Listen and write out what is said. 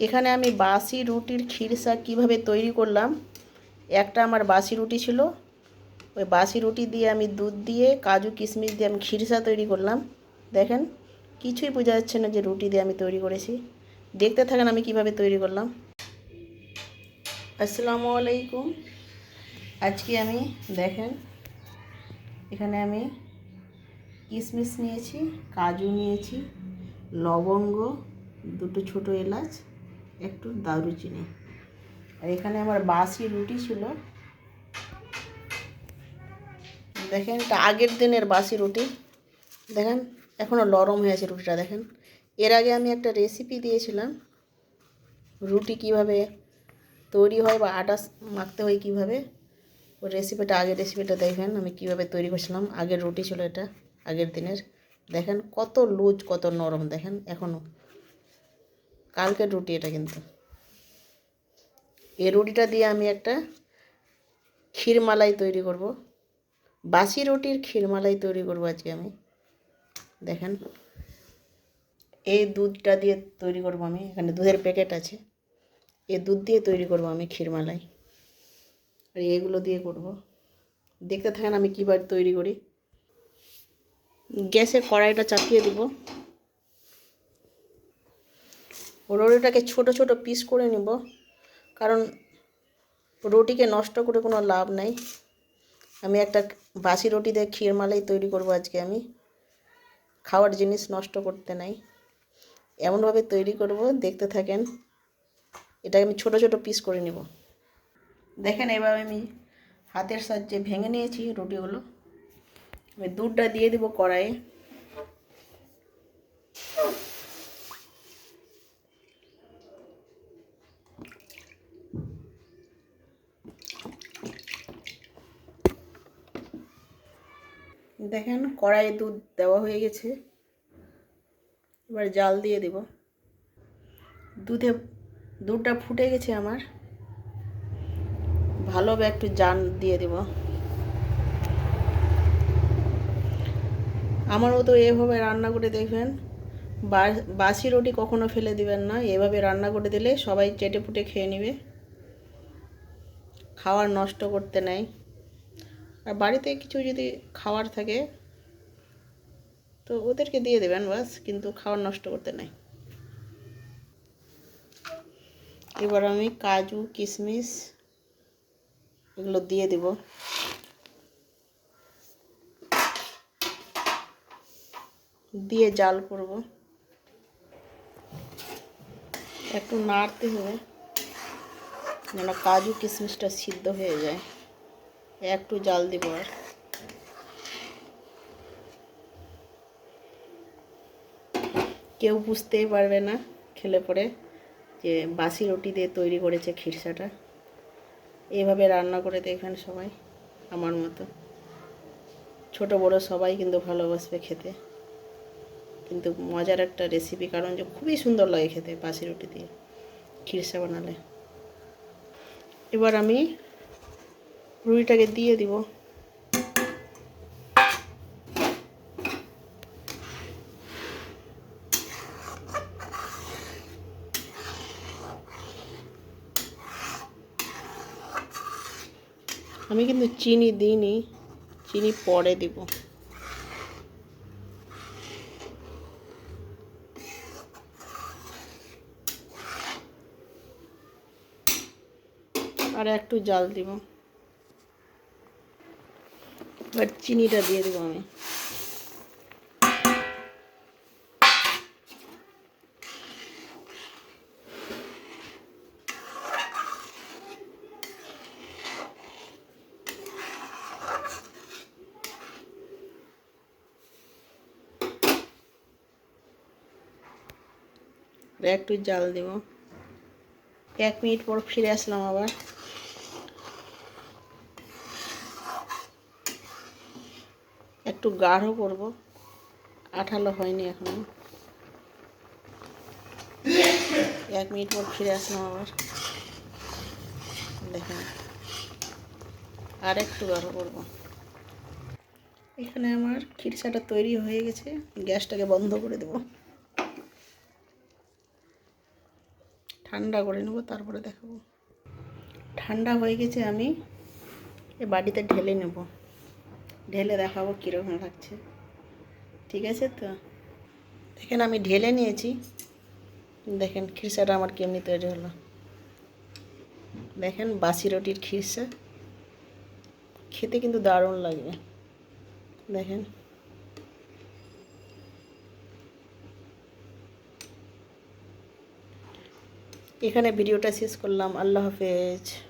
এখানে আমি বাসি রুটির খিরসা কীভাবে তৈরি করলাম? একটা আমার বাসি রুটি ছিল। ওই বাসি রুটি দিয়ে আমি দুধ দিয়ে, কাজু, কিশমিশ দিয়ে আমি খিরসা তৈরি করলাম। দেখেন, কিছুই বোঝা যাচ্ছে না যে রুটি দিয়ে আমি তৈরি করেছি। দেখতে থাকেন আমি কীভাবে তৈরি করলাম। আসসালামু আলাইকুম। আজকে আমি, দেখেন, এখানে আমি কিশমিশ নিয়েছি, কাজু নিয়েছি, লবঙ্গ, দুটো ছোটো এলাচ একটু দারুচিনি। আর এখানে আমার বাসি রুটি ছিল। দেখেন এটা আগের দিনের বাসি রুটি। দেখেন এখনও নরম হয়ে আছে রুটিটা, দেখেন। এর আগে আমি একটা রেসিপি দিয়েছিলাম, রুটি কীভাবে তৈরি হয় বা আটা মাখতে হয় কীভাবে। ওই রেসিপিটা আগের রেসিপিটা দেখেন আমি কীভাবে তৈরি করছিলাম। আগের রুটি ছিল এটা, আগের দিনের। দেখেন, কত লুজ, কত নরম, দেখেন এখনও কালকের রুটি এটা কিন্তু। এই রুটিটা দিয়ে আমি একটা ক্ষীরমালাই তৈরি করব। বাসি রুটির ক্ষীরমালাই তৈরি করব আজকে আমি। দেখেন, এই দুধটা দিয়ে তৈরি করব আমি। এখানে দুধের প্যাকেট আছে। এই দুধ দিয়ে তৈরি করব আমি ক্ষীরমালাই। আর এগুলো দিয়ে করব। দেখতে থাকেন আমি কীভাবে তৈরি করি। গ্যাসে কড়াইটা চাপিয়ে দিব। রুটিটাকে ছোট ছোট পিস করে নিব। কারণ রুটিকে নষ্ট করে কোনো লাভ নাই। আমি একটা বাসি রুটি দিয়ে ক্ষীর মালাই তৈরি করব আজকে আমি। খাওয়ার জিনিস নষ্ট করতে নাই। এমনভাবে তৈরি করব, দেখতে থাকেন। এটাকে আমি ছোট ছোট পিস করে নিব। দেখেন এবার আমি হাতের সাহায্যে ভেঙে নিয়েছি রুটিগুলো। আমি দুধটা দিয়ে দিব কড়াইয়ে। দেখেন কড়াইয়ে দুধ দেওয়া হয়ে গেছে। এবার জাল দিয়ে দেব। দুধে, দুধটা ফুটে গেছে আমার। ভালোভাবে একটু জান দিয়ে দেব। আমার মতো এভাবে রান্না করে দেখবেন বাসি রুটি কখনো ফেলে দিবেন না। এভাবে রান্না করে দিলে সবাই চেটে পুটে খেয়ে নেবে। খাওয়ার নষ্ট করতে নেয় আর বাড়িতে কিছু যদি খাবার থাকে, তো ওদেরকে দিয়ে দেবেন বাস কিন্তু খাবার নষ্ট করতে নাই। এবার আমি কাজু কিশমিশ এগুলো দিয়ে দেব। দিয়ে জাল করব। একটু নাড়তে হবে যেন কাজু কিশমিশটা সিদ্ধ হয়ে যায়। একটু জাল দিব। কেউ বুঝতেই পারবে না খেলে পরে যে বাসি রুটি দিয়ে তৈরি করেছে খিরসাটা। এইভাবে রান্না করে দেখবেন সবাই, আমার মতো। ছোট বড় সবাই কিন্তু ভালোবাসবে খেতে। কিন্তু মজার একটা রেসিপি কারণ যে খুবই সুন্দর লাগে খেতে বাসি রুটি দিয়ে খিরসা বানালে। এবার আমি রুটিটাকে দিয়ে দিব। আমি কিন্তু চিনি দিইনি চিনি পরে দিব। আর একটু জাল দিব। এবার চিনিটা দিয়ে দেবো আমি। একটু জাল দেব। এক মিনিট পর ফিরে আসলাম আবার। একটু গাঢ় করব। আঠালো হয়নি এখনও। এক মিনিট পর ফিরে আসলাম আবার। দেখেন। আর একটু গাঢ় করব। এখানে আমার খিরসাটা তৈরি হয়ে গেছে। গ্যাসটাকে বন্ধ করে দেব। ঠান্ডা করে নেব, তারপরে দেখাবো। ঠান্ডা হয়ে গেছে আমি এ বাড়িতে ঢেলে নেব। ঢেলে দেখাবো কীরকম লাগছে। ঠিক আছে তো? দেখেন আমি ঢেলে নিয়েছি। দেখেন খিরসাটা আমার কেমনি তৈরি হলো। দেখেন বাসি রুটির খিরসা। খেতে কিন্তু দারুণ লাগবে। দেখেন। এখানে ভিডিওটা শেষ করলাম। আল্লাহ হাফেজ।